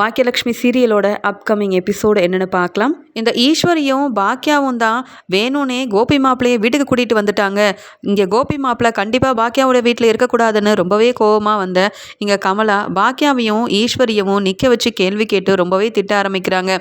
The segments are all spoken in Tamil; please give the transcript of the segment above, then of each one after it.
பாக்கியலக்ஷ்மி சீரியலோட அப்கமிங் எபிசோடு என்னென்னு பார்க்கலாம். இந்த ஈஸ்வரியும் பாக்கியாவும் தான் வேணும்னே கோபி மாப்பிள்ளையை வீட்டுக்கு கூட்டிகிட்டு வந்துட்டாங்க. இங்கே கோபி மாப்பிள்ளை கண்டிப்பாக பாக்கியாவோட வீட்டில் இருக்கக்கூடாதுன்னு ரொம்பவே கோபமாக வந்த இங்கே கமலா பாக்கியாவையும் ஈஸ்வரியவும் நிற்க வச்சு கேள்வி கேட்டு ரொம்பவே திட்ட ஆரம்பிக்கிறாங்க.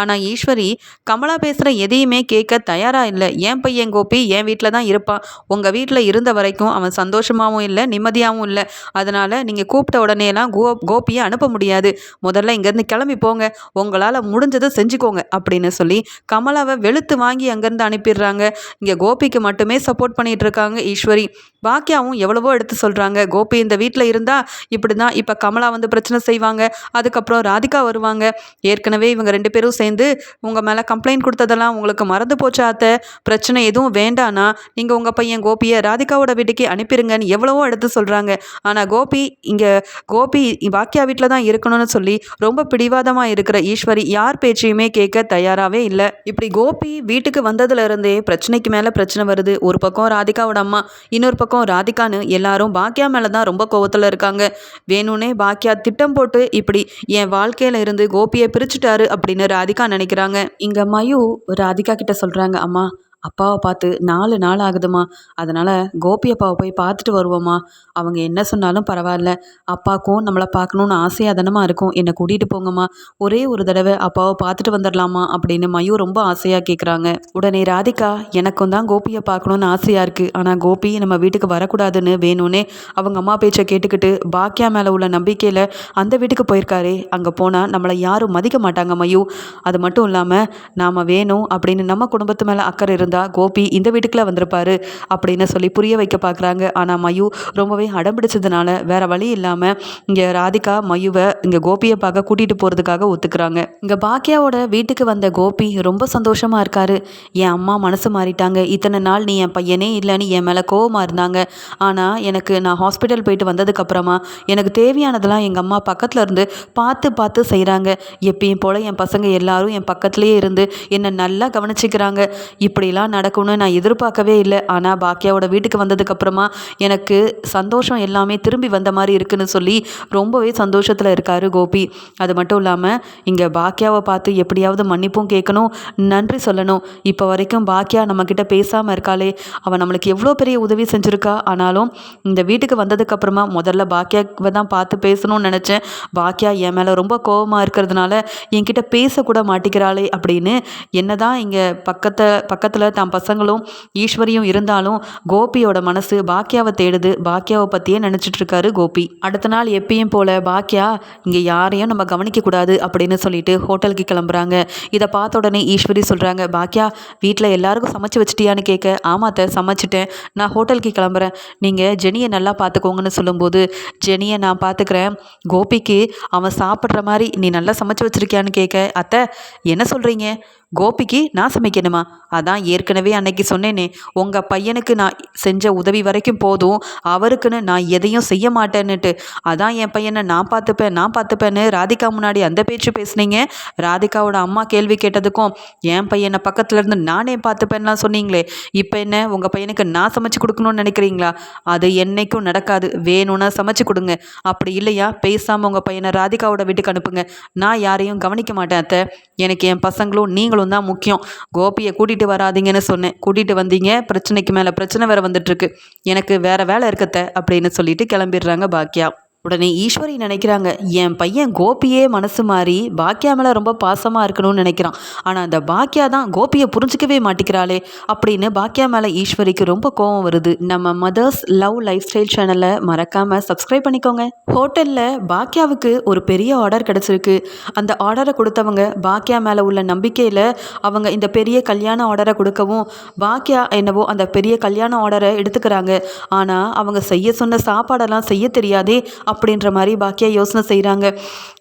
ஆனால் ஈஸ்வரி கமலா பேசுகிற எதையுமே கேட்க தயாராக இல்லை. என் பையன் கோபி? என் வீட்டில் தான் இருப்பான் உங்கள் வீட்டில் இருந்த வரைக்கும் அவன் சந்தோஷமாகவும் இல்லை நிம்மதியாகவும் இல்லை. அதனால் நீங்கள் கூப்பிட்ட உடனேலாம் கோ கோபியை அனுப்ப முடியாது. முதல்ல இங்கேருந்து கிளம்பி போங்க. உங்களால் முடிஞ்சதை செஞ்சுக்கோங்க அப்படின்னு சொல்லி கமலாவை வெளுத்து வாங்கி அங்கேருந்து அனுப்பிடுறாங்க. இங்கே கோபிக்கு மட்டுமே சப்போர்ட் பண்ணிகிட்டு இருக்காங்க ஈஸ்வரி. பாக்கியாவும் எவ்வளவோ எடுத்து சொல்கிறாங்க கோபி இந்த வீட்டில் இருந்தால் இப்படி தான் இப்போ கமலா வந்து பிரச்சனை செய்வாங்க. அதுக்கப்புறம் ராதிகா வருவாங்க. ஏற்கனவே இவங்க ரெண்டு பேரும் சேர்ந்து உங்கள் மேலே கம்ப்ளைண்ட் கொடுத்ததெல்லாம் உங்களுக்கு மறந்து போச்சாத்த பிரச்சனை எதுவும் வேண்டானா நீங்கள் உங்கள் பையன் கோபியை ராதிகாவோட வீட்டுக்கு அனுப்பிடுங்கன்னு எவ்வளவோ எடுத்து சொல்கிறாங்க ஆனால் கோபி இங்கே கோபி பாக்கியா வீட்டில் தான் இருக்கணும்னு சொல்லி ரொம்ப பிடிவாதமாக இருக்கிற ஈஸ்வரி யார் பேச்சையுமே கேட்க தயாராகவே இல்லை. இப்படி கோபி வீட்டுக்கு வந்ததுலேருந்தே பிரச்சனைக்கு மேலே பிரச்சனை வருது. ஒரு பக்கம் ராதிகாவோட அம்மா இன்னொரு பக்கம் ராதிகான்னு எல்லாரும் பாக்கியா மேலே தான் ரொம்ப கோவத்தில் இருக்காங்க. வேணும்னே பாக்கியா திட்டம் போட்டு இப்படி என் வாழ்க்கையில இருந்து கோபியை பிரிச்சுட்டாரு அப்படின்னு ராதி ராதிகா நினைக்கிறாங்க. இங்கே மயு ராதிகா கிட்ட சொல்கிறாங்க அம்மா அப்பாவை பார்த்து நாலு நாள் ஆகுதுமா அதனால் கோபி அப்பாவை போய் பார்த்துட்டு வருவோம்மா. அவங்க என்ன சொன்னாலும் பரவாயில்ல. அப்பாவுக்கும் நம்மளை பார்க்கணுன்னு ஆசையாக தானம்மா இருக்கும். என்னை கூட்டிகிட்டு போங்கம்மா. ஒரே ஒரு தடவை அப்பாவை பார்த்துட்டு வந்துடலாமா அப்படின்னு மயூ ரொம்ப ஆசையாக கேட்குறாங்க உடனே ராதிகா எனக்கும் தான் கோபியை பார்க்கணுன்னு ஆசையாக இருக்குது ஆனால் கோபி நம்ம வீட்டுக்கு வரக்கூடாதுன்னு வேணும்னே அவங்க அம்மா பேச்சை கேட்டுக்கிட்டு பாக்கியா மேலே உள்ள நம்பிக்கையில் அந்த வீட்டுக்கு போயிருக்காரே. அங்கே போனால் நம்மளை யாரும் மதிக்க மாட்டாங்க மயூ. அது மட்டும் இல்லாமல் நாம் வேணும் அப்படின்னு நம்ம குடும்பத்து மேலே அக்கறை இருந்தால் கோபி இந்த வீட்டுக்குள்ளே வந்திருப்பாரு அப்படின்னு சொல்லி புரிய வைக்க பார்க்குறாங்க. ஆனால் மயு ரொம்பவே அடம்பிடிச்சதுனால வேற வழி இல்லாமல் இங்கே ராதிகா மயுவை இங்கே கோபியை பார்க்க கூட்டிகிட்டு போகிறதுக்காக ஒத்துக்கிறாங்க. இங்கே பாக்கியாவோட வீட்டுக்கு வந்த கோபி ரொம்ப சந்தோஷமாக இருக்காரு. என் அம்மா மனசு மாறிட்டாங்க. இத்தனை நாள் நீ என் பையனே இல்லைன்னு என் மேலே கோவமாக இருந்தாங்க. ஆனால் எனக்கு நான் ஹாஸ்பிட்டல் போயிட்டு வந்ததுக்கப்புறமா எனக்கு தேவையானதெல்லாம் எங்கள் அம்மா பக்கத்தில் இருந்து பார்த்து பார்த்து செய்கிறாங்க எப்பயும் போல் என் பசங்க எல்லாரும் என் பக்கத்துலேயே இருந்து என்னை நல்லா கவனிச்சிக்கிறாங்க. இப்படிலாம் நடக்கும்னு நான் எதிர்பார்க்கவே இல்லை. ஆனால் பாக்கியாவோட வீட்டுக்கு வந்ததுக்கப்புறமா எனக்கு சந்தோஷம் எல்லாமே திரும்பி வந்த மாதிரி இருக்குன்னு சொல்லி ரொம்பவே சந்தோஷத்தில் இருக்கார் கோபி. அது மட்டும் இல்லாமல் இங்கே பாக்கியாவை பார்த்து எப்படியாவது மன்னிப்பும் கேட்கணும் நன்றி சொல்லணும். இப்போ வரைக்கும் பாக்கியா நம்மக்கிட்ட பேசாமல் இருக்காளே. அவள் நம்மளுக்கு எவ்வளோ பெரிய உதவி செஞ்சுருக்கா? ஆனாலும் இந்த வீட்டுக்கு வந்ததுக்கப்புறமா முதல்ல பாக்கியாவை தான் பார்த்து பேசணும்னு நினச்சேன். பாக்கியா என் மேலே ரொம்ப கோபமாக இருக்கிறதுனால என்கிட்ட பேசக்கூட மாட்டிக்கிறாளே அப்படின்னு என்ன தான் இங்கே பக்கத்தை பக்கத்தில் தான் பசங்களும் ஈஸ்வரியும் இருந்தாலும் கோபியோட மனசு பாக்கியாவை தேடுது. பாக்கியாவை பற்றியே நினச்சிட்டு இருக்காரு கோபி. அடுத்த நாள் எப்பயும் போல பாக்கியா இங்கே யாரையும் நம்ம கவனிக்கக்கூடாது அப்படின்னு சொல்லிட்டு ஹோட்டலுக்கு கிளம்புறாங்க. இதை பார்த்த உடனே ஈஸ்வரி சொல்கிறாங்க பாக்கியா வீட்டில் எல்லாருக்கும் சமைச்சு வச்சிட்டியான்னு கேட்க ஆமாத்த சமைச்சிட்டேன். நான் ஹோட்டலுக்கு கிளம்புறேன். நீங்கள் ஜெனியை நல்லா பார்த்துக்கோங்கன்னு சொல்லும்போது ஜெனியை நான் பார்த்துக்கிறேன் கோபிக்கு அவன் சாப்பிட்ற மாதிரி நீ நல்லா சமைச்சு வச்சிருக்கியான்னு கேட்க அத்தை என்ன சொல்கிறீங்க கோபிக்கு நான் சமைக்கணுமா? அதான் ஏற்கனவே அன்னைக்கு சொன்னேனே உங்கள் பையனுக்கு நான் செஞ்ச உதவி வரைக்கும் போதும் அவருக்குன்னு நான் எதையும் செய்ய மாட்டேன்னுட்டு. அதான் என் பையனை நான் பார்த்துப்பேன் நான் பார்த்துப்பேன்னு ராதிகா முன்னாடி அந்த பேச்சு பேசுனீங்க? ராதிகாவோட அம்மா கேள்வி கேட்டதுக்கும் என் பையனை பக்கத்துல இருந்து நானே பார்த்துப்பேன்லாம் சொன்னீங்களே இப்போ என்ன உங்கள் பையனுக்கு நான் சமைச்சு கொடுக்கணும்னு நினைக்கிறீங்களா? அது என்னைக்கும் நடக்காது வேணும்னா சமைச்சு கொடுங்க. அப்படி இல்லையா? பேசாமல் உங்கள் பையனை ராதிகாவோட வீட்டுக்கு அனுப்புங்க. நான் யாரையும் கவனிக்க மாட்டேன் அத்தை. எனக்கு என் பசங்களும் நீங்களும் தான் முக்கியம். கோபியை கூட்டிகிட்டு வராதீங்கன்னு சொன்னேன். கூட்டிகிட்டு வந்தீங்க பிரச்சனைக்கு மேலே பிரச்சனை வேற வந்துட்டுருக்கு எனக்கு வேற வேலை இருக்கத்த அப்படின்னு சொல்லிட்டு கிளம்பிடுறாங்க பாக்கியா உடனே ஈஸ்வரி நினைக்கிறாங்க என் பையன் கோபியே மனசு மாறி பாக்கியா மேலே ரொம்ப பாசமாக இருக்கணும்னு நினைக்கிறான். ஆனால் அந்த பாக்கியா தான் கோபியை புரிஞ்சிக்கவே மாட்டேங்கிறாளே அப்படின்னு பாக்கியா மேலே ஈஸ்வரிக்கு ரொம்ப கோவம் வருது. நம்ம மதர்ஸ் லவ் லைஃப் ஸ்டைல் சேனலை மறக்காமல் சப்ஸ்கிரைப் பண்ணிக்கோங்க. ஹோட்டலில் பாக்கியாவுக்கு ஒரு பெரிய ஆர்டர் கிடச்சிருக்கு. அந்த ஆர்டரை கொடுத்தவங்க பாக்கியா மேலே உள்ள நம்பிக்கையில் அவங்க இந்த பெரிய கல்யாண ஆர்டரை கொடுக்கவும் பாக்கியா என்னவோ அந்த பெரிய கல்யாண ஆர்டரை எடுத்துக்கிறாங்க. ஆனால் அவங்க செய்ய சொன்ன சாப்பாடெல்லாம் செய்ய தெரியாதே அப்படின்ற மாதிரி பாக்கியா யோசனை செய்கிறாங்க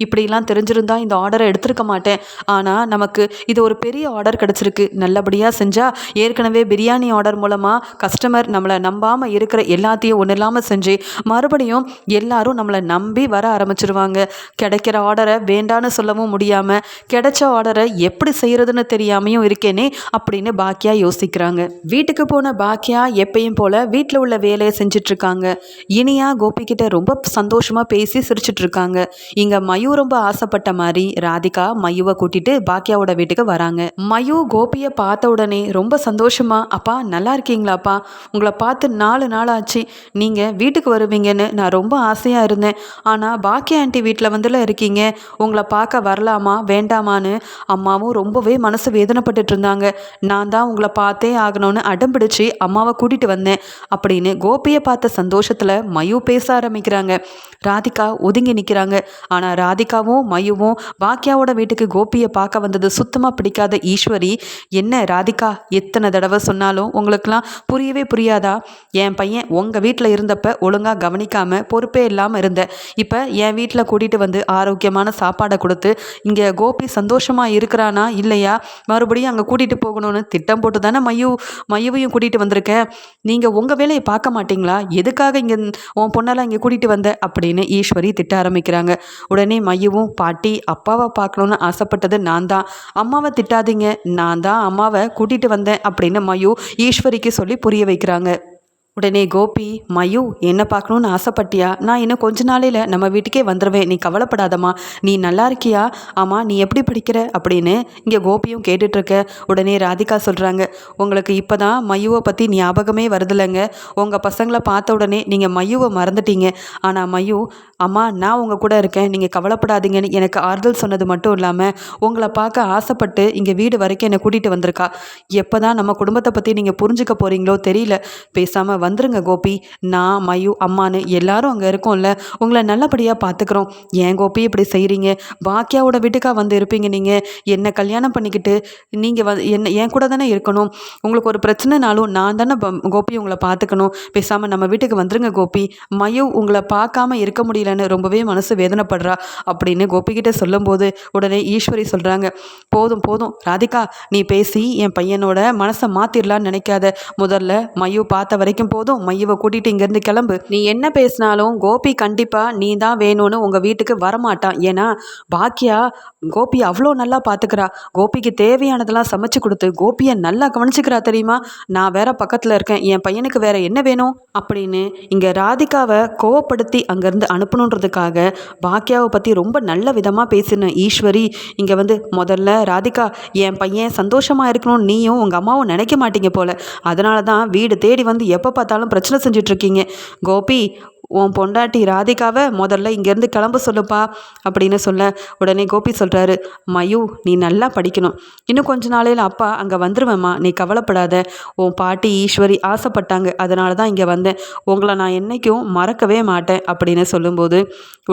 இப்படிலாம் தெரிஞ்சிருந்தால் இந்த ஆர்டரை எடுத்திருக்க மாட்டேன். ஆனால் நமக்கு இது ஒரு பெரிய ஆர்டர் கிடச்சிருக்கு. நல்லபடியாக செஞ்சால் ஏற்கனவே பிரியாணி ஆர்டர் மூலமாக கஸ்டமர் நம்மளை நம்பாமல் இருக்கிற எல்லாத்தையும் ஒன்றும் இல்லாமல் செஞ்சு மறுபடியும் எல்லாரும் நம்மளை நம்பி வர ஆரம்பிச்சிருவாங்க. கிடைக்கிற ஆர்டரை வேண்டான்னு சொல்லவும் முடியாமல் கிடைச்ச ஆர்டரை எப்படி செய்கிறதுன்னு தெரியாமையும் இருக்கேனே அப்படின்னு பாக்கியா யோசிக்கிறாங்க. வீட்டுக்கு போன பாக்கியா எப்பயும் போல் வீட்டில் உள்ள வேலையை செஞ்சிட்ருக்காங்க. இனியா கோபிக்கிட்ட ரொம்ப சந்தோஷம் சந்தோஷமாக பேசி சிரிச்சிட்டு இருக்காங்க இங்கே மயு ரொம்ப ஆசைப்பட்ட மாதிரி ராதிகா மயுவை கூட்டிட்டு பாக்கியாவோட வீட்டுக்கு வராங்க. மயு கோபியை பார்த்த உடனே ரொம்ப சந்தோஷமா அப்பா நல்லா இருக்கீங்களாப்பா? உங்களை பார்த்து நாலு நாள் ஆச்சு நீங்கள் வீட்டுக்கு வருவீங்கன்னு நான் ரொம்ப ஆசையாக இருந்தேன். ஆனால் பாக்கியா ஆண்டி வீட்டில் வந்துல இருக்கீங்க. உங்களை பார்க்க வரலாமா வேண்டாமான்னு? அம்மாவும் ரொம்பவே மனசு வேதனைப்பட்டுட்டு இருந்தாங்க நான் தான் உங்களை பார்த்தே ஆகணும்னு அடம் பிடிச்சி அம்மாவை கூட்டிகிட்டு வந்தேன். அப்படின்னு கோபியை பார்த்த சந்தோஷத்தில் மயு பேச ஆரம்பிக்கிறாங்க. ராதிகா ஒதுங்கி நிற்கிறாங்க ஆனால் ராதிகாவும் மயுவும் பாக்கியாவோட வீட்டுக்கு கோபியை பார்க்க வந்தது சுத்தமாக பிடிக்காத ஈஸ்வரி. என்ன ராதிகா எத்தனை தடவை சொன்னாலும் உங்களுக்கெல்லாம் புரியவே புரியாதா? என் பையன் உங்கள் வீட்டில் இருந்தப்ப ஒழுங்காக கவனிக்காமல் பொறுப்பே இல்லாமல் இருந்தேன் இப்போ என் வீட்டில் கூட்டிகிட்டு வந்து ஆரோக்கியமான சாப்பாடை கொடுத்து இங்கே கோபி சந்தோஷமாக இருக்கிறானா இல்லையா? மறுபடியும் அங்கே கூட்டிகிட்டு போகணும்னு திட்டம் போட்டு தானே மயு மயுவையும் கூட்டிகிட்டு வந்திருக்கேன். நீங்கள் உங்கள் வேலையை பார்க்க மாட்டீங்களா? எதுக்காக இங்கே உன் பொண்ணெல்லாம் இங்கே கூட்டிகிட்டு வந்த? அப்படின்னு ஈஸ்வரி திட்ட ஆரம்பிக்கிறாங்க. உடனே மையவும் பாட்டி அப்பாவை பார்க்கணுன்னு ஆசைப்பட்டது நான் தான். அம்மாவை திட்டாதீங்க. நான் தான் அம்மாவை கூட்டிகிட்டு வந்தேன் அப்படின்னு மயு ஈஸ்வரிக்கு சொல்லி புரிய வைக்கிறாங்க. உடனே கோபி மயு என்ன பார்க்கணுன்னு ஆசைப்பட்டியா? நான் இன்னும் கொஞ்ச நாளையில் நம்ம வீட்டுக்கே வந்துடுவேன் நீ கவலைப்படாதம்மா. நீ நல்லா இருக்கியா? ஆமாம் நீ எப்படி படிக்கிற? அப்படின்னு இங்கே கோபியும் கேட்டுட்ருக்க. உடனே ராதிகா சொல்கிறாங்க உங்களுக்கு இப்போ தான் மயுவை பற்றி ஞாபகமே வருதில்லைங்க உங்கள் பசங்களை பார்த்த உடனே நீங்கள் மயுவை மறந்துட்டீங்க. ஆனால் மயு அம்மா நான் உங்கள் கூட இருக்கேன். நீங்கள் கவலைப்படாதீங்கன்னு எனக்கு ஆறுதல் சொன்னது மட்டும் இல்லாமல் உங்களை பார்க்க ஆசைப்பட்டு இங்கே வீடு வரைக்கும் என்னை கூட்டிகிட்டு வந்திருக்கா. எப்போ தான் நம்ம குடும்பத்தை பற்றி நீங்கள் புரிஞ்சுக்க போகிறீங்களோ தெரியல. பேசாமல் வந்துருங்க கோபி. நான் மயு அம்மானு எல்லாரும் அங்கே இருக்கோம்ல. உங்களை நல்லபடியாக பார்த்துக்குறோம் ஏன் கோபி இப்படி செய்கிறீங்க பாக்கியாவோட வீட்டுக்கா வந்து இருப்பீங்க நீங்கள் என்னை கல்யாணம் பண்ணிக்கிட்டு நீங்கள் வ என்ன என் கூட தானே இருக்கணும். உங்களுக்கு ஒரு பிரச்சனைனாலும் நான் தானே கோபி உங்களை பார்த்துக்கணும் பேசாமல் நம்ம வீட்டுக்கு வந்துருங்க கோபி. மயு உங்களை பார்க்காம இருக்க முடியல. முடியலன்னு ரொம்பவே மனசு வேதனைப்படுறா அப்படின்னு கோபிக்கிட்ட சொல்லும்போது உடனே ஈஸ்வரி சொல்கிறாங்க போதும் போதும். ராதிகா நீ பேசி என் பையனோட மனசை மாற்றிடலான்னு நினைக்காத. முதல்ல மையு பார்த்த வரைக்கும் போதும். மையவை கூட்டிகிட்டு இங்கேருந்து கிளம்பு. நீ என்ன பேசினாலும் கோபி கண்டிப்பாக நீ தான் வேணும்னு உங்கள் வீட்டுக்கு வரமாட்டான் ஏன்னா பாக்கியா கோபி அவ்வளோ நல்லா பார்த்துக்கிறா கோபிக்கு தேவையானதெல்லாம் சமைச்சு கொடுத்து கோபியை நல்லா கவனிச்சுக்கிறா தெரியுமா? நான் வேற பக்கத்தில் இருக்கேன். என் பையனுக்கு வேற என்ன வேணும்? அப்படின்னு இங்கே ராதிகாவை கோவப்படுத்தி அங்கேருந்து அனுப்பணுன்றதுக்காக பாக்கியாவை பற்றி ரொம்ப நல்ல விதமாக பேசின ஈஸ்வரி இங்கே வந்து முதல்ல ராதிகா என் பையன் சந்தோஷமாக இருக்கணும்னு நீயும் உங்கள் அம்மாவும் நினைக்க மாட்டீங்க போல. அதனால தான் வீடு தேடி வந்து எப்போ பார்த்தாலும் பிரச்சனை செஞ்சிட்ருக்கீங்க கோபி உன் பொண்டாட்டி ராதிகாவை முதல்ல இங்கேருந்து கிளம்ப சொல்லுப்பா அப்படின்னு சொல்ல உடனே கோபி சொல்கிறாரு மயு நீ நல்லா படிக்கணும். இன்னும் கொஞ்ச நாளையில் அப்பா அங்கே வந்துருவேம்மா. நீ கவலைப்படாத. உன் பாட்டி ஈஸ்வரி ஆசைப்பட்டாங்க. அதனால தான் இங்கே வந்தேன். உங்களை நான் என்றைக்கும் மறக்கவே மாட்டேன் அப்படின்னு சொல்லும்போது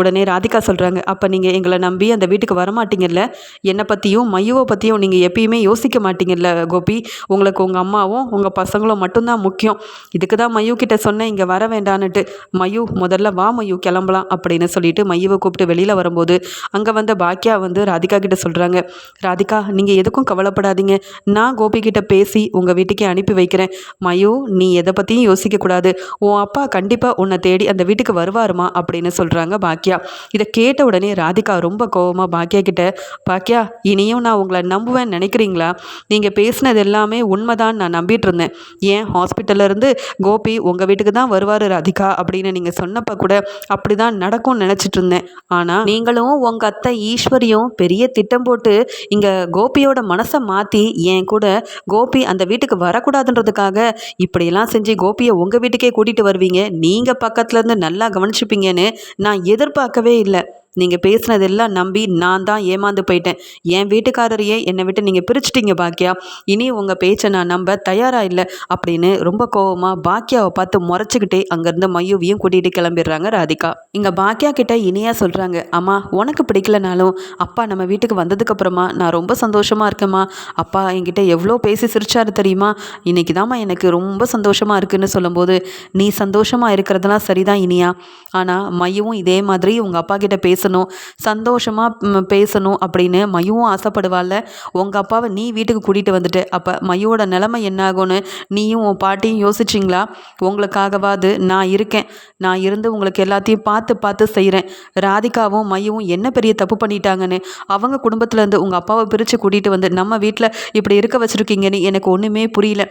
உடனே ராதிகா சொல்கிறாங்க அப்போ நீங்கள் எங்களை நம்பி அந்த வீட்டுக்கு வரமாட்டீங்கல்ல? என்னை பற்றியும் மையுவை பற்றியும் நீங்கள் எப்பயுமே யோசிக்க மாட்டீங்கல்ல கோபி? உங்களுக்கு உங்கள் அம்மாவும் உங்கள் பசங்களும் மட்டும்தான் முக்கியம். இதுக்கு தான் மையு கிட்ட சொன்னேன் இங்கே வர வேண்டான்னுட்டு. மயு முதல்ல வா மையூ கிளம்பலாம் அப்படின்னு சொல்லிட்டு மையுவை கூப்பிட்டு வெளியில் வரும்போது அங்கே வந்த பாக்கியா வந்து ராதிகா கிட்ட சொல்கிறாங்க ராதிகா நீங்கள் எதுக்கும் கவலைப்படாதீங்க. நான் கோபி கிட்ட பேசி உங்கள் வீட்டுக்கே அனுப்பி வைக்கிறேன். மயூ நீ எதை பற்றியும் யோசிக்கக்கூடாது உன் அப்பா கண்டிப்பாக உன்னை தேடி அந்த வீட்டுக்கு வருவாருமா? அப்படின்னு சொல்கிறாங்க பாக்கியா. இதை கேட்ட உடனே ராதிகா ரொம்ப கோவமாக பாக்கியா கிட்ட பாக்கியா இனியும் நான் உங்களை நம்புவேன் நினைக்கிறீங்களா? நீங்கள் பேசினது எல்லாமே உண்மைதான் நான் நம்பிட்டு இருந்தேன். ஏன் ஹாஸ்பிட்டல்லேருந்து கோபி உங்கள் வீட்டுக்கு தான் வருவார் ராதிகா? அப்படின்னு நீங்கள் சொன்னப்போ கூட அப்படி தான் நடக்கும்னு நினச்சிட்டு இருந்தேன். ஆனால் நீங்களும் உங்கள் அத்தை ஈஸ்வரியும் பெரிய திட்டம் போட்டு இங்கே கோபியோட மனசை மாற்றி என் கூட கோபி அந்த வீட்டுக்கு வரக்கூடாதுன்றதுக்காக இப்படியெல்லாம் செஞ்சு கோபியை உங்கள் வீட்டுக்கே கூட்டிகிட்டு வருவீங்க. நீங்கள் பக்கத்துலேருந்து நல்லா கவனிச்சுப்பீங்கன்னு நான் எதிர்பார்க்கவே இல்லை. நீங்கள் பேசுனதெல்லாம் நம்பி நான் தான் ஏமாந்து போயிட்டேன். என் வீட்டுக்காரரையே என்னை விட்டு நீங்கள் பிரிச்சிட்டிங்க பாக்கியா? இனி உங்கள் பேச்சை நான் நம்ப தயாராக இல்லை அப்படின்னு ரொம்ப கோவமாக பாக்கியாவை பார்த்து முறைச்சிக்கிட்டே அங்கேருந்து மையுவையும் கூட்டிகிட்டு கிளம்பிடுறாங்க ராதிகா. இங்கே பாக்கியா கிட்ட இனியாக சொல்கிறாங்க அம்மா உனக்கு பிடிக்கலனாலும் அப்பா நம்ம வீட்டுக்கு வந்ததுக்கப்புறமா நான் ரொம்ப சந்தோஷமாக இருக்கேம்மா. அப்பா என்கிட்ட எவ்வளோ பேசி சிரிச்சாரு தெரியுமா? இன்னைக்கு தாம்மா எனக்கு ரொம்ப சந்தோஷமாக இருக்குன்னு சொல்லும்போது நீ சந்தோஷமாக இருக்கிறதெல்லாம் சரிதான் இனியா. ஆனால் மையவும் இதே மாதிரி உங்கள் அப்பா கிட்ட பேச பேசணும் சந்தோஷமாக பேசணும் அப்படின்னு மயுவும் ஆசைப்படுவாள்ல. உங்கள் அப்பாவை நீ வீட்டுக்கு கூட்டிகிட்டு வந்துட்டு அப்போ மையோட நிலைமை என்னாகும்னு நீயும் உன் பாட்டியும் யோசிச்சிங்களா? உங்களுக்காகவாது நான் இருக்கேன். நான் இருந்து உங்களுக்கு எல்லாத்தையும் பார்த்து பார்த்து செய்கிறேன் ராதிகாவும் மையவும் என்ன பெரிய தப்பு பண்ணிட்டாங்கன்னு அவங்க குடும்பத்துலேருந்து உங்கள் அப்பாவை பிரித்து கூட்டிகிட்டு வந்து நம்ம வீட்டில் இப்படி இருக்க வச்சுருக்கீங்கன்னு எனக்கு ஒன்றுமே புரியல.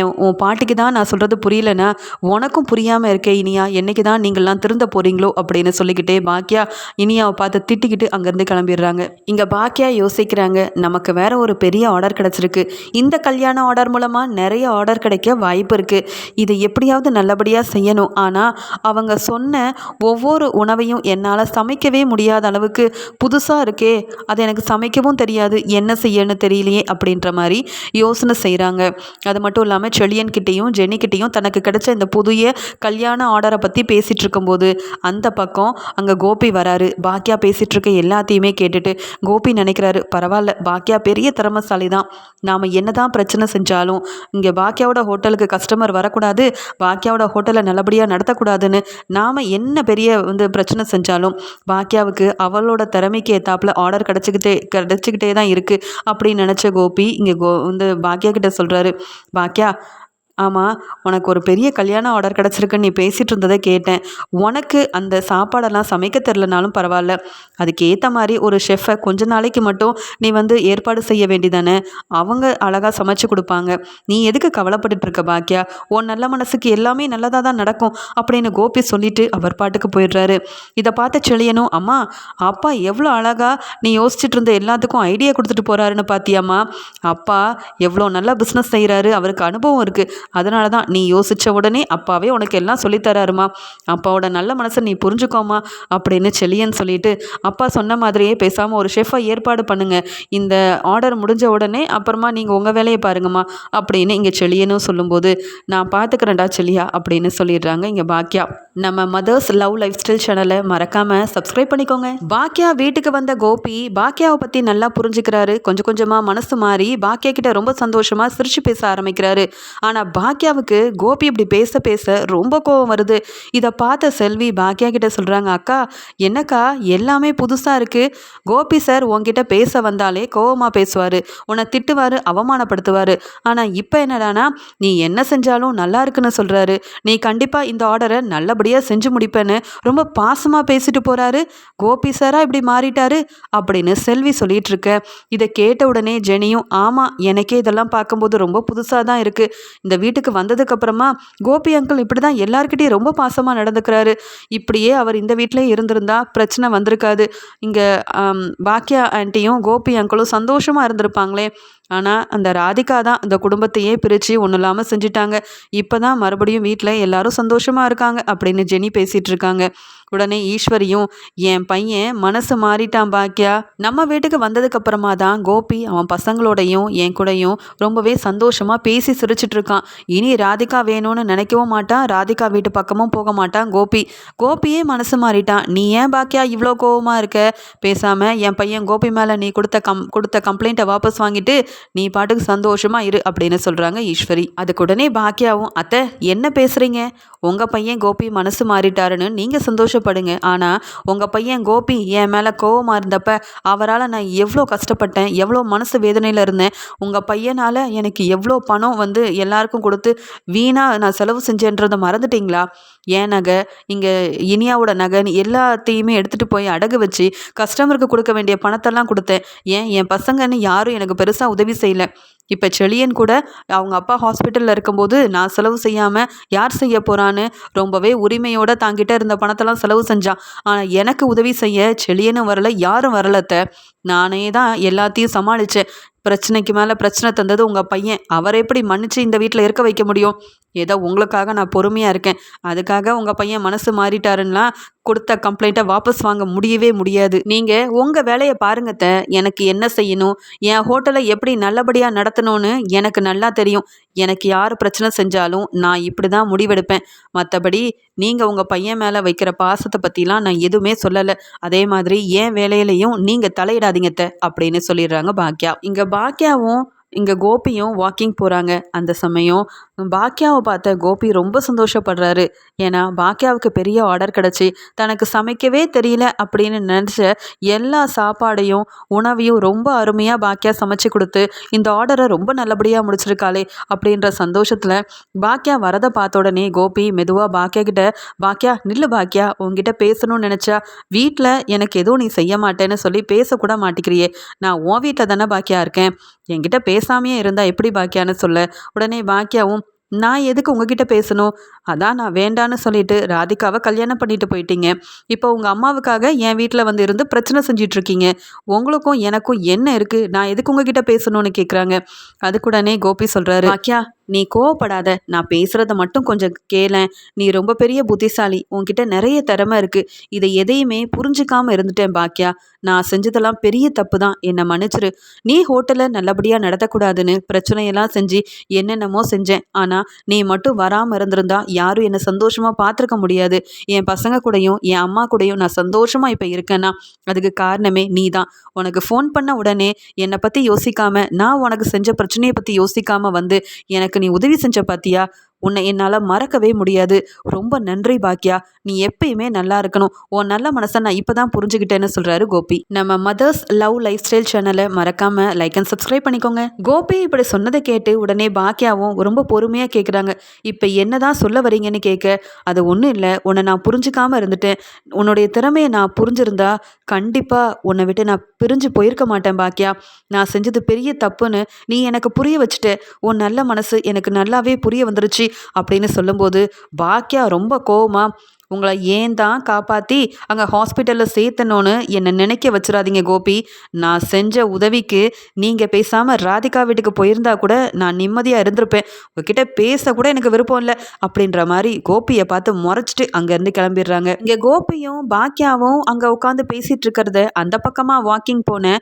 என் உன் பாட்டிக்கு தான் நான் சொல்கிறது புரியலன்னா உனக்கும் புரியாமல் இருக்கே இனியா. என்னைக்கு தான் நீங்கள்லாம் திருந்த போகிறீங்களோ அப்படின்னு சொல்லிக்கிட்டே பாக்கியா இனி இனியாவை பார்த்து திட்டிக்கிட்டு அங்கேருந்து கிளம்பிடுறாங்க. இங்கே பாக்கியா யோசிக்கிறாங்க நமக்கு வேற ஒரு பெரிய ஆர்டர் கிடச்சிருக்கு. இந்த கல்யாண ஆர்டர் மூலமாக நிறைய ஆர்டர் கிடைக்க வாய்ப்பு இருக்குது இதை எப்படியாவது நல்லபடியாக செய்யணும். ஆனால் அவங்க சொன்ன ஒவ்வொரு உணவையும் என்னால் சமைக்கவே முடியாத அளவுக்கு புதுசாக இருக்கே அது எனக்கு சமைக்கவும் தெரியாது என்ன செய்யணும்னு தெரியலையே அப்படின்ற மாதிரி யோசனை செய்கிறாங்க அது மட்டும் இல்லாமல் செழியன்கிட்டேயும் ஜெனிக்கிட்டேயும் தனக்கு கிடைச்ச இந்த புதிய கல்யாண ஆர்டரை பற்றி பேசிகிட்டு இருக்கும்போது அந்த பக்கம் அங்கே கோபி வராரு. பாக்கியா பேசிகிட்டு இருக்க எல்லாத்தையுமே கேட்டுட்டு கோபி நினைக்கிறாரு பரவாயில்ல பாக்கியா பெரிய திறமசாலி தான் நாம் என்ன தான் பிரச்சனை செஞ்சாலும் இங்கே பாக்கியாவோட ஹோட்டலுக்கு கஸ்டமர் வரக்கூடாது பாக்கியாவோட ஹோட்டலை நல்லபடியாக நடத்தக்கூடாதுன்னு நாம் என்ன பெரிய வந்து பிரச்சனை செஞ்சாலும் பாக்கியாவுக்கு அவளோட திறமைக்கு ஏற்றாப்புல ஆர்டர் கிடச்சிக்கிட்டே கிடச்சிக்கிட்டே தான் இருக்குது அப்படின்னு நினச்ச கோபி இங்கே கோ வந்து பாக்கியா கிட்ட சொல்கிறாரு பாக்கியா ஆமாம் உனக்கு ஒரு பெரிய கல்யாண ஆர்டர் கிடச்சிருக்குன்னு நீ பேசிகிட்டு இருந்ததை கேட்டேன். உனக்கு அந்த சாப்பாடெல்லாம் சமைக்க தெரிலனாலும் பரவாயில்ல. அதுக்கு ஏற்ற மாதிரி ஒரு ஷெஃபை கொஞ்ச நாளைக்கு மட்டும் நீ வந்து ஏற்பாடு செய்ய வேண்டிதானே அவங்க அழகாக சமைச்சு கொடுப்பாங்க. நீ எதுக்கு கவலைப்பட்டுட்டு இருக்க பாக்கியா உன் நல்ல மனசுக்கு எல்லாமே நல்லதாக தான் நடக்கும் அப்படின்னு கோபி சொல்லிட்டு அவர் பாட்டுக்கு போயிடுறாரு. இதை பார்த்த செழியனும் அம்மா அப்பா எவ்வளோ அழகாக நீ யோசிச்சுட்டு இருந்த எல்லாத்துக்கும் ஐடியா கொடுத்துட்டு போகிறாருன்னு பார்த்தியாம்மா அப்பா எவ்வளோ நல்லா பிஸ்னஸ் செய்கிறாரு அவருக்கு அனுபவம் இருக்குது அதனால தான் நீ யோசித்த உடனே அப்பாவே உனக்கு எல்லாம் சொல்லித்தராருமா. அப்பாவோட நல்ல மனசை நீ புரிஞ்சுக்கோமா அப்படின்னு செல்லியன் சொல்லிட்டு அப்பா சொன்ன மாதிரியே பேசாமல் ஒரு ஷெஃபை ஏற்பாடு பண்ணுங்கள் இந்த ஆர்டர் முடிஞ்ச உடனே அப்புறமா நீங்கள் உங்கள் வேலையை பாருங்கம்மா அப்படின்னு இங்கே செல்லியனும் சொல்லும்போது நான் பார்த்துக்கிறேன்டா செல்லியா அப்படின்னு சொல்லிடுறாங்க இங்கே பாக்கியா நம்ம மதர்ஸ் லவ் லைஃப் ஸ்டைல் சேனலை மறக்காமல் சப்ஸ்கிரைப் பண்ணிக்கோங்க. பாக்கியா வீட்டுக்கு வந்த கோபி பாக்கியாவை பற்றி நல்லா புரிஞ்சுக்கிறாரு. கொஞ்சம் கொஞ்சமாக மனசு மாறி பாக்கியா கிட்ட ரொம்ப சந்தோஷமாக சிரிச்சு பேச ஆரம்பிக்கிறாரு. ஆனால் பாக்கியாவுக்கு கோபி இப்படி பேச பேச ரொம்ப கோவம் வருது. இதை பார்த்த செல்வி பாக்கியா கிட்ட சொல்கிறாங்க அக்கா என்னக்கா எல்லாமே புதுசாக இருக்குது கோபி சார் உங்ககிட்ட பேச வந்தாலே கோவமாக பேசுவார். உன்னை திட்டுவார் அவமானப்படுத்துவார். ஆனால் இப்போ என்னடானா நீ என்ன செஞ்சாலும் நல்லா இருக்குன்னு சொல்கிறாரு நீ கண்டிப்பாக இந்த ஆர்டரை நல்லபடியாக செஞ்சு முடிப்பேன்னு ரொம்ப பாசமாக பேசிட்டு போகிறாரு கோபி சாராக இப்படி மாறிட்டாரு அப்படின்னு செல்வி சொல்லிட்டு இருக்க. இதை கேட்ட உடனே ஜெனியும் ஆமாம் எனக்கே இதெல்லாம் பார்க்கும்போது ரொம்ப புதுசாக தான் இருக்குது இந்த வீட்டுக்கு வந்ததுக்கப்புறமா கோபி அங்கிள் இப்படி தான் எல்லாருக்கிட்டையும் ரொம்ப பாசமாக நடந்துக்கிறாரு. இப்படியே அவர் இந்த வீட்டிலே இருந்திருந்தா பிரச்சனை வந்திருக்காது. இங்கே பாக்கியா ஆண்டியும் கோபி அங்கிளும் சந்தோஷமாக இருந்திருப்பாங்களே. ஆனால் அந்த ராதிகா தான் அந்த குடும்பத்தையே பிரித்து ஒன்றும் இல்லாமல் செஞ்சுட்டாங்க. இப்போ தான் மறுபடியும் வீட்டில் எல்லாரும் சந்தோஷமாக இருக்காங்க அப்படின்னு ஜெனி பேசிகிட்டு இருக்காங்க. உடனே ஈஸ்வரியும் என் பையன் மனசு மாறிட்டான் பாக்கியா நம்ம வீட்டுக்கு வந்ததுக்கு அப்புறமா தான் கோபி அவன் பசங்களோடையும் என் கூடயும் ரொம்பவே சந்தோஷமாக பேசி சிரிச்சிட்டு இருக்கான். இனி ராதிகா வேணும்னு நினைக்கவும் மாட்டான். ராதிகா வீட்டு பக்கமும் போக மாட்டான் கோபி. கோபியே மனசு மாறிட்டான். நீ ஏன் பாக்கியா இவ்வளோ கோவமாக இருக்க? பேசாமல் என் பையன் கோபி மேலே நீ கொடுத்த கம் கொடுத்த கம்ப்ளைண்ட்டை வாபஸ் வாங்கிட்டு நீ பாட்டுக்கு சந்தோஷமா இரு அப்படின்னு சொல்கிறாங்க ஈஸ்வரி. அதுக்கு உடனே பாக்கியாவும் அத்தை என்ன பேசுகிறீங்க உங்கள் பையன் கோபி மனசு மாறிட்டாருன்னு நீங்கள் சந்தோஷப்படுங்க ஆனால் உங்கள் பையன் கோபி என் மேலே கோவமாக இருந்தப்ப அவரால் நான் எவ்வளோ கஷ்டப்பட்டேன் எவ்வளோ மனசு வேதனையில் இருந்தேன். உங்கள் பையனால் எனக்கு எவ்வளோ பணம் வந்து எல்லாருக்கும் கொடுத்து வீணாக நான் செலவு செஞ்சேன்றதை மறந்துட்டீங்களா? என் நகை? இங்கே இனியாவோட நகைன்னு எல்லாத்தையுமே எடுத்துகிட்டு போய் அடகு வச்சு கஸ்டமருக்கு கொடுக்க வேண்டிய பணத்தெல்லாம் கொடுத்தேன். ஏன்? என் பசங்கன்னு யாரும் எனக்கு பெருசாக உதவி செய்யலை. இப்போ செழியன் கூட அவங்க அப்பா ஹாஸ்பிட்டலில் இருக்கும்போது நான் செலவு செய்யாமல் யார் செய்ய போகிறான்னு ரொம்பவே உரிமையோடு தாங்கிட்ட இருந்த பணத்தெல்லாம் செலவு செஞ்சான் ஆனால் எனக்கு உதவி செய்ய செழியனும் வரல யாரும் வரலத்த நானே தான் எல்லாத்தையும் சமாளித்தேன் பிரச்சனைக்கு மேலே பிரச்சனை தந்தது உங்கள் பையன். அவரை எப்படி மன்னிச்சு இந்த வீட்டில் இருக்க வைக்க முடியும்? ஏதோ உங்களுக்காக நான் பொறுமையாக இருக்கேன். அதுக்காக உங்கள் பையன் மனசு மாறிட்டாருன்னா கொடுத்த கம்ப்ளைண்ட்டை வாபஸ் வாங்க முடியவே முடியாது. நீங்கள் உங்கள் வேலையை பாருங்கத்த எனக்கு என்ன செய்யணும்? என் ஹோட்டலை எப்படி நல்லபடியாக நடத்தணும்னு எனக்கு நல்லா தெரியும். எனக்கு யார் பிரச்சனை செஞ்சாலும் நான் இப்படி தான் முடிவெடுப்பேன். மற்றபடி நீங்கள் உங்கள் பையன் மேலே வைக்கிற பாசத்தை பற்றிலாம் நான் எதுவுமே சொல்லலை. அதே மாதிரி என் வேலையிலையும் நீங்கள் தலையிடாதீங்கத்த அப்படின்னு சொல்லிடுறாங்க பாக்யா. இங்கே பாக்யாவும் இங்கே கோபியும் வாக்கிங் போகிறாங்க அந்த சமயம் பாக்கியாவை பார்த்த கோபி ரொம்ப சந்தோஷப்படுறாரு. ஏன்னா பாக்கியாவுக்கு பெரிய ஆர்டர் கிடச்சி தனக்கு சமைக்கவே தெரியல அப்படின்னு நினச்ச எல்லா சாப்பாடையும் உணவையும் ரொம்ப அருமையாக பாக்கியா சமைச்சு கொடுத்து இந்த ஆர்டரை ரொம்ப நல்லபடியாக முடிச்சிருக்காளே அப்படின்ற சந்தோஷத்தில் பாக்கியா வரதை பார்த்த உடனே கோபி மெதுவாக பாக்கியா கிட்ட பாக்கியா நில்லு பாக்கியா உங்ககிட்ட பேசணும்னு நினச்சா வீட்டில் எனக்கு எதுவும் நீ செய்ய மாட்டேன்னு சொல்லி பேசக்கூட மாட்டேங்கிறியே நான் உன் வீட்டில் தானே பாக்கியா இருக்கேன். என்கிட்ட பேசாமையே இருந்தால் எப்படி பாக்கியான்னு சொல்ல. உடனே பாக்கியாவும் நான் எதுக்கு உங்ககிட்ட பேசணும்? அதான் நான் வேண்டான்னு சொல்லிட்டு ராதிகாவை கல்யாணம் பண்ணிட்டு போயிட்டீங்க. இப்போ உங்கள் அம்மாவுக்காக என் வீட்டில் வந்து இருந்து பிரச்சனை செஞ்சிட்டு இருக்கீங்க உங்களுக்கும் எனக்கும் என்ன இருக்குது நான் எதுக்கு உங்ககிட்ட பேசணும்னு கேட்குறாங்க அதுக்குடனே கோபி சொல்கிறாரு ஆக்கியா நீ கோவப்படாத. நான் பேசுகிறத மட்டும் கொஞ்சம் கேளேன். நீ ரொம்ப பெரிய புத்திசாலி. உன்கிட்ட நிறைய திறமை இருக்குது இதை எதையுமே புரிஞ்சிக்காமல் இருந்துட்டேன் பாக்கியா நான் செஞ்சதெல்லாம் பெரிய தப்பு தான் என்னை மன்னிச்சிரு. நீ ஹோட்டலை நல்லபடியாக நடத்தக்கூடாதுன்னு பிரச்சனையெல்லாம் செஞ்சு என்னென்னமோ செஞ்சேன். ஆனால் நீ மட்டும் வராமல் இருந்திருந்தா யாரும் என்னை சந்தோஷமாக பார்த்துருக்க முடியாது. என் பசங்க கூடயும் என் அம்மா கூடயும் நான் சந்தோஷமாக இப்போ இருக்கேன்னா அதுக்கு காரணமே நீ தான் உனக்கு ஃபோன் பண்ண உடனே என்னை பற்றி யோசிக்காமல் நான் உனக்கு செஞ்ச பிரச்சனையை பற்றி யோசிக்காமல் வந்து எனக்கு நீ உதவி செஞ்ச பாத்தியா? உன்னை என்னால் மறக்கவே முடியாது. ரொம்ப நன்றி பாக்கியா நீ எப்பயுமே நல்லா இருக்கணும். உன் நல்ல மனசை நான் இப்போ தான் புரிஞ்சுக்கிட்டேன்னு சொல்கிறாரு கோபி. நம்ம மதர்ஸ் லவ் லைஃப் ஸ்டைல் சேனலை மறக்காமல் லைக் அண்ட் சப்ஸ்கிரைப் பண்ணிக்கோங்க. கோபி இப்படி சொன்னதை கேட்டு உடனே பாக்கியாவும் ரொம்ப பொறுமையாக கேட்குறாங்க இப்போ என்ன தான் சொல்ல வரீங்கன்னு கேட்க அது ஒன்றும் இல்லை. உன்னை நான் புரிஞ்சுக்காமல் இருந்துட்டேன். உன்னுடைய திறமையை நான் புரிஞ்சிருந்தா கண்டிப்பாக உன்னை விட்டு நான் பிரிஞ்சு போயிருக்க மாட்டேன் பாக்கியா நான் செஞ்சது பெரிய தப்புன்னு நீ எனக்கு புரிய வச்சுட்ட. உன் நல்ல மனசு எனக்கு நல்லாவே புரிய வந்துருச்சு. அப்படின்னு சொல்லும்போது பாக்கியா ரொம்ப கோவமா உங்களை ஏன் தான் காப்பாற்றி அங்கே ஹாஸ்பிட்டலில் சேர்த்தணும்னு என்னை நினைக்க வச்சிடாதீங்க கோபி. நான் செஞ்ச உதவிக்கு நீங்கள் பேசாமல் ராதிகா வீட்டுக்கு போயிருந்தா கூட நான் நிம்மதியாக இருந்திருப்பேன். உங்ககிட்ட பேச கூட எனக்கு விருப்பம் இல்லை. அப்படின்ற மாதிரி கோபியை பார்த்து முறைச்சிட்டு அங்கேருந்து கிளம்பிடுறாங்க. இங்கே கோபியும் பாக்கியாவும் அங்கே உட்காந்து பேசிகிட்டு இருக்கிறத அந்த பக்கமாக வாக்கிங் போன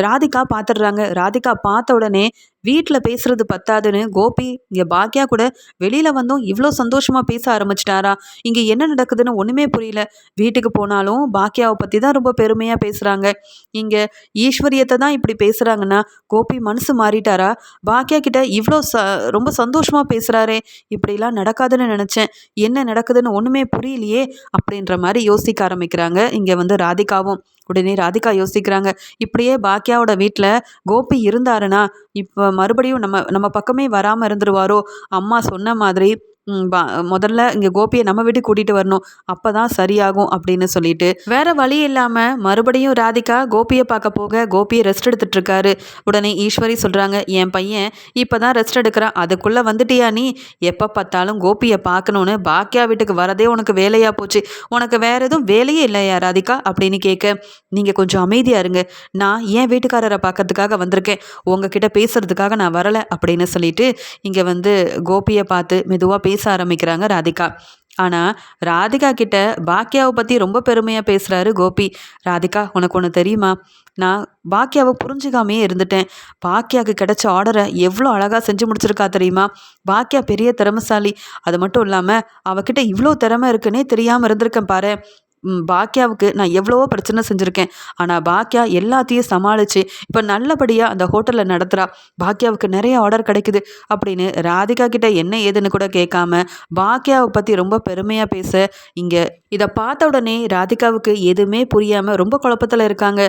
ராதிகா பார்த்துடுறாங்க. ராதிகா பார்த்த உடனே வீட்டில் பேசுறது பத்தாதுன்னு கோபி இங்கே பாக்கியா கூட வெளியில் வந்தும் இவ்வளோ சந்தோஷமாக பேச ஆரம்பிச்சிட்டாரா? இங்கே என்ன நடக்குதுன்னு ஒன்றுமே புரியல. வீட்டுக்கு போனாலும் பாக்கியாவை பற்றி தான் ரொம்ப பெருமையாக பேசுகிறாங்க இங்கே ஈஸ்வரியத்தை தான் இப்படி பேசுகிறாங்கன்னா கோபி மனசு மாறிட்டாரா? பாக்கியா கிட்ட இவ்வளோ ச ரொம்ப சந்தோஷமாக பேசுகிறாரே இப்படிலாம் நடக்காதுன்னு நினச்சேன். என்ன நடக்குதுன்னு ஒன்றுமே புரியலையே அப்படின்ற மாதிரி யோசிக்க ஆரம்பிக்கிறாங்க. இங்கே வந்து ராதிகாவும். உடனே ராதிகா யோசிக்கிறாங்க. இப்படியே பாக்கியாவோட வீட்டில் கோபி இருந்தாருன்னா இப்போ மறுபடியும் நம்ம நம்ம பக்கமே வராமல் இருந்துருவாரோ? அம்மா சொன்ன மாதிரி பா முதல்ல இங்கே கோபியை நம்ம வீட்டுக்கு கூட்டிகிட்டு வரணும். அப்போ தான் சரியாகும் அப்படின்னு சொல்லிட்டு வேற வழி இல்லாமல் மறுபடியும் ராதிகா கோபியை பார்க்க போக கோபியை ரெஸ்ட் எடுத்துட்டு இருக்காரு உடனே ஈஸ்வரி சொல்கிறாங்க என் பையன் இப்போ தான் ரெஸ்ட் எடுக்கிறான். அதுக்குள்ளே வந்துட்டியா நீ? எப்போ பார்த்தாலும் கோபியை பார்க்கணுன்னு பாக்கியா வீட்டுக்கு வரதே உனக்கு வேலையாக போச்சு. உனக்கு வேற எதுவும் வேலையே இல்லையா ராதிகா? அப்படின்னு கேட்க நீங்கள் கொஞ்சம் அமைதியாக இருங்க. நான் என் வீட்டுக்காரரை பார்க்கறதுக்காக வந்திருக்கேன். உங்ககிட்ட பேசுறதுக்காக நான் வரலை. அப்படின்னு சொல்லிட்டு இங்கே வந்து கோபியை பார்த்து மெதுவாக பேச பேச ஆரம்பிக்கிறாங்க ராதிகா. ஆனால் ராதிகா கிட்ட பாக்கியாவை பற்றி ரொம்ப பெருமையாக பேசுகிறாரு கோபி. ராதிகா உனக்கு ஒன்று தெரியுமா? நான் பாக்கியாவை புரிஞ்சுக்காமே இருந்துட்டேன். பாக்கியாவுக்கு கிடைச்ச ஆர்டரை எவ்வளோ அழகாக செஞ்சு முடிச்சிருக்கா தெரியுமா? பாக்கியா பெரிய திறமைசாலி. அது மட்டும் இல்லாமல் அவகிட்ட இவ்வளோ திறமை இருக்குன்னே தெரியாமல் இருந்திருக்கேன் பாரு. பாக்கியாவுக்கு நான் எவ்வளவோ பிரச்சனை செஞ்சுருக்கேன். ஆனால் பாக்கியா எல்லாத்தையும் சமாளித்து இப்போ நல்லபடியாக அந்த ஹோட்டலில் நடத்துகிறா பாக்கியாவுக்கு நிறைய ஆர்டர் கிடைக்குது. அப்படின்னு ராதிகா கிட்ட என்ன ஏதுன்னு கூட கேட்காம பாக்கியாவை பற்றி ரொம்ப பெருமையாக பேச இங்கே இதை பார்த்த உடனே ராதிகாவுக்கு எதுவுமே புரியாமல் ரொம்ப குழப்பத்தில் இருக்காங்க.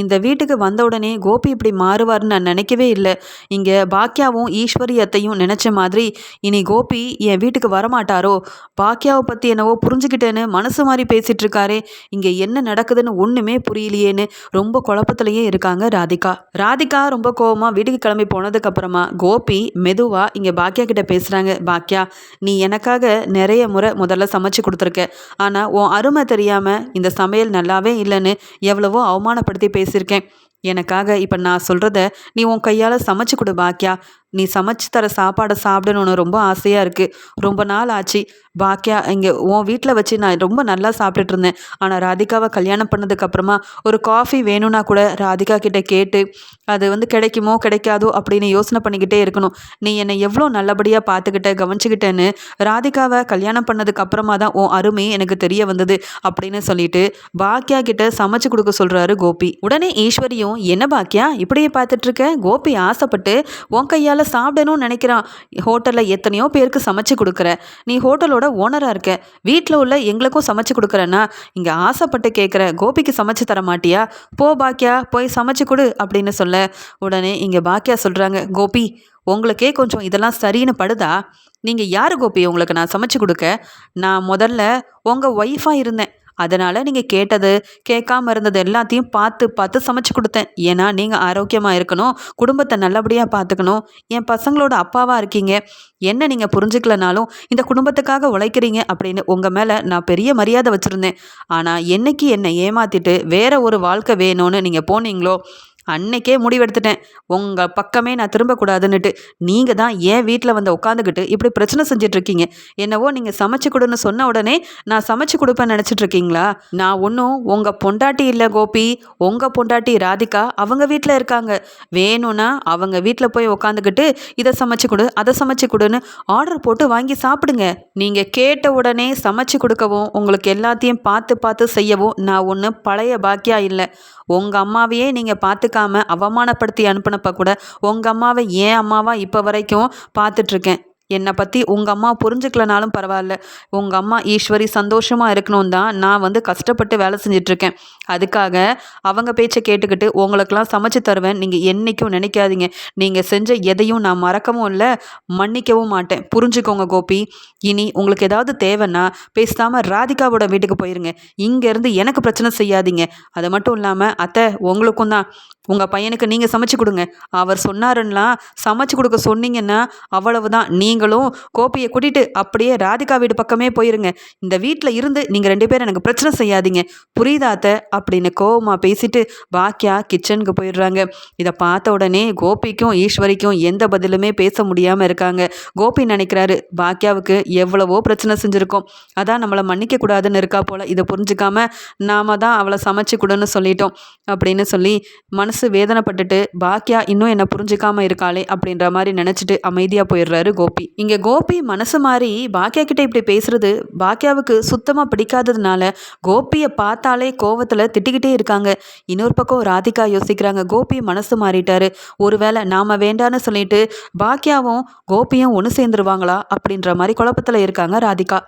இந்த வீட்டுக்கு வந்த உடனே கோபி இப்படி மாறுவார்னு நான் நினைக்கவே இல்லை. இங்கே பாக்கியாவும் ஈஸ்வரியத்தையும் நினச்ச மாதிரி இனி கோபி என் வீட்டுக்கு வரமாட்டாரோ? பாக்கியாவை பற்றி என்னவோ புரிஞ்சுக்கிட்டேன்னு மனசு மாதிரி பேசிகிட்டு இருக்காரு. இங்கே என்ன நடக்குதுன்னு ஒன்றுமே புரியலையேன்னு ரொம்ப குழப்பத்திலேயே இருக்காங்க ராதிகா. ராதிகா ரொம்ப கோபமாக வீட்டுக்கு கிளம்பி போனதுக்கப்புறமா கோபி மெதுவாக இங்கே பாக்கியா கிட்ட பேசுகிறாங்க பாக்கியா நீ எனக்காக நிறைய முறை முதல்ல சமைச்சு கொடுத்துருக்க. ஆனால் உன் அருமை தெரியாமல் இந்த சமையல் நல்லாவே இல்லைன்னு எவ்வளவோ அவமானப்படுத்தி பேசியிருக்கேன். எனக்காக இப்போ நான் சொல்கிறத நீ உன் கையால் சமைச்சு கொடு பாக்கியா நீ சமைச்சு தர சாப்பாடை சாப்பிடணும்னு ரொம்ப ஆசையாக இருக்குது ரொம்ப நாள் ஆச்சு. பாக்கியா இங்கே உன் வீட்டில் வச்சு நான் ரொம்ப நல்லா சாப்பிட்டுட்டு இருந்தேன். ஆனால் ராதிகாவை கல்யாணம் பண்ணதுக்கப்புறமா ஒரு காஃபி வேணும்னா கூட ராதிகா கிட்டே கேட்டு அது வந்து கிடைக்குமோ கிடைக்காதோ அப்படின்னு யோசனை பண்ணிக்கிட்டே இருக்கணும். நீ என்னை எவ்வளோ நல்லபடியாக பார்த்துக்கிட்ட கவனிச்சுக்கிட்டேன்னு ராதிகாவை கல்யாணம் பண்ணதுக்கு அப்புறமா தான் உன் அருமை எனக்கு தெரிய வந்தது அப்படின்னு சொல்லிட்டு பாக்கியா கிட்ட சமைச்சு கொடுக்க சொல்கிறாரு கோபி. உடனே ஈஸ்வரியும் என்ன பாக்கியா இப்படியே பார்த்துட்ருக்க கோபி ஆசைப்பட்டு உன் கையால் ஹோட்டலில் சாப்பிடணும்னு நினைக்கிறான் ஹோட்டலில் எத்தனையோ பேருக்கு சமைச்சு கொடுக்குற. நீ ஹோட்டலோட ஓனராக இருக்க. வீட்டில் உள்ள எங்களுக்கும் சமைச்சு கொடுக்குறேன்னா இங்கே ஆசைப்பட்டு கேட்குற கோபிக்கு சமைச்சு தர மாட்டியா? போ பாக்கியா போய் சமைச்சு கொடு அப்படின்னு சொல்ல. உடனே இங்கே பாக்கியா சொல்கிறாங்க கோபி உங்களுக்கே கொஞ்சம் இதெல்லாம் சரின்னு படுதா? நீங்கள் யார் கோபி உங்களுக்கு நான் சமைச்சு கொடுக்க? நான் முதல்ல உங்கள் ஒய்ஃபாக இருந்தேன். அதனால் நீங்கள் கேட்டது கேட்காம இருந்தது எல்லாத்தையும் பார்த்து பார்த்து சமைச்சு கொடுத்தேன். ஏன்னா நீங்கள் ஆரோக்கியமாக இருக்கணும் குடும்பத்தை நல்லபடியாக பார்த்துக்கணும். என் பசங்களோட அப்பாவாக இருக்கீங்க. என்ன நீங்கள் புரிஞ்சுக்கலனாலும் இந்த குடும்பத்துக்காக உழைக்கிறீங்க அப்படின்னு உங்கள் மேலே நான் பெரிய மரியாதை வச்சுருந்தேன். ஆனால் என்னைக்கு என்னை ஏமாற்றிட்டு வேற ஒரு வாழ்க்கை வேணும்னு நீங்கள் போனீங்களோ அன்னைக்கே முடிவெடுத்துட்டேன். உங்கள் பக்கமே நான் திரும்பக்கூடாதுன்னுட்டு. நீங்கள் தான் ஏன் வீட்டில் வந்து உட்காந்துக்கிட்டு இப்படி பிரச்சனை செஞ்சிட்ருக்கீங்க. என்னவோ நீங்கள் சமைச்சு கொடுன்னு சொன்ன உடனே நான் சமைச்சு கொடுப்பேன்னு நினச்சிட்ருக்கீங்களா? நான் ஒன்றும் உங்கள் பொண்டாட்டி இல்லை கோபி. உங்கள் பொண்டாட்டி ராதிகா அவங்க வீட்டில் இருக்காங்க. வேணும்னா அவங்க வீட்டில் போய் உட்காந்துக்கிட்டு இதை சமைச்சு கொடு அதை சமைச்சு கொடுன்னு ஆர்டர் போட்டு வாங்கி சாப்பிடுங்க. நீங்கள் கேட்ட உடனே சமைச்சு கொடுக்கவும் உங்களுக்கு எல்லாத்தையும் பார்த்து பார்த்து செய்யவும் நான் ஒன்று பழைய பாக்கியா இல்லை. உங்கள் அம்மாவையே நீங்கள் பார்த்துக்காம அவமானப்படுத்தி அனுப்பினப்ப கூட உங்கள் அம்மாவை ஏன் அம்மாவா இப்போ வரைக்கும் பார்த்துட்ருக்கேன் என்னை பற்றி உங்கள் அம்மா புரிஞ்சுக்கலனாலும் பரவாயில்ல. உங்கள் அம்மா ஈஸ்வரி சந்தோஷமாக இருக்கணும் தான் நான் வந்து கஷ்டப்பட்டு வேலை செஞ்சிட்ருக்கேன் அதுக்காக அவங்க பேச்சை கேட்டுக்கிட்டு உங்களுக்கெல்லாம் சமைச்சு தருவேன். நீங்கள் என்றைக்கும் நினைக்காதீங்க. நீங்கள் செஞ்ச எதையும் நான் மறக்கவும் இல்லை மன்னிக்கவும் மாட்டேன். புரிஞ்சுக்கோங்க கோபி. இனி உங்களுக்கு ஏதாவது தேவைன்னா பேசாமல் ராதிகாவோட வீட்டுக்கு போயிருங்க. இங்கேருந்து எனக்கு பிரச்சனை செய்யாதீங்க. அது மட்டும் இல்லாமல் அத்தை உங்களுக்கும் தான். உங்கள் பையனுக்கு நீங்கள் சமைச்சு கொடுங்க. அவர் சொன்னாருன்னா சமைச்சு கொடுக்க சொன்னீங்கன்னா அவ்வளவுதான். நீங்களும் கோப்பியை கூட்டிகிட்டு அப்படியே ராதிகா வீடு பக்கமே போயிருங்க. இந்த வீட்டில் இருந்து நீங்கள் ரெண்டு பேரும் எனக்கு பிரச்சனை செய்யாதீங்க. புரியுதாத்த அப்படின்னு கோவமாக பேசிட்டு பாக்கியா கிச்சனுக்கு போயிடுறாங்க. இதை பார்த்த உடனே கோபிக்கும் ஈஸ்வரிக்கும் எந்த பதிலுமே பேச முடியாமல் இருக்காங்க. கோபி நினைக்கிறாரு பாக்கியாவுக்கு எவ்வளவோ பிரச்சனை செஞ்சுருக்கோம். அதான் நம்மளை மன்னிக்க கூடாதுன்னு இருக்கா போல். இதை புரிஞ்சுக்காம நாம தான் அவளை சமைச்சு கொடுன்னு சொல்லிட்டோம். அப்படின்னு சொல்லி மனசு மனசு வேதனைப்பட்டுட்டு பாக்கியா இன்னும் என்ன புரிஞ்சுக்காம இருக்காளே அப்படின்ற மாதிரி நினச்சிட்டு அமைதியாக போயிடுறாரு கோபி. இங்கே கோபி மனசு மாறி பாக்கியா கிட்ட இப்படி பேசுறது பாக்கியாவுக்கு சுத்தமாக பிடிக்காததுனால கோபியை பார்த்தாலே கோவத்தில் திட்டிக்கிட்டே இருக்காங்க. இன்னொரு பக்கம் ராதிகா யோசிக்கிறாங்க கோபி மனசு மாறிட்டாரு. ஒருவேளை நாம வேண்டான்னு சொல்லிட்டு பாக்கியாவும் கோபியும் ஒன்று சேர்ந்துருவாங்களா அப்படின்ற மாதிரி குழப்பத்தில் இருக்காங்க ராதிகா.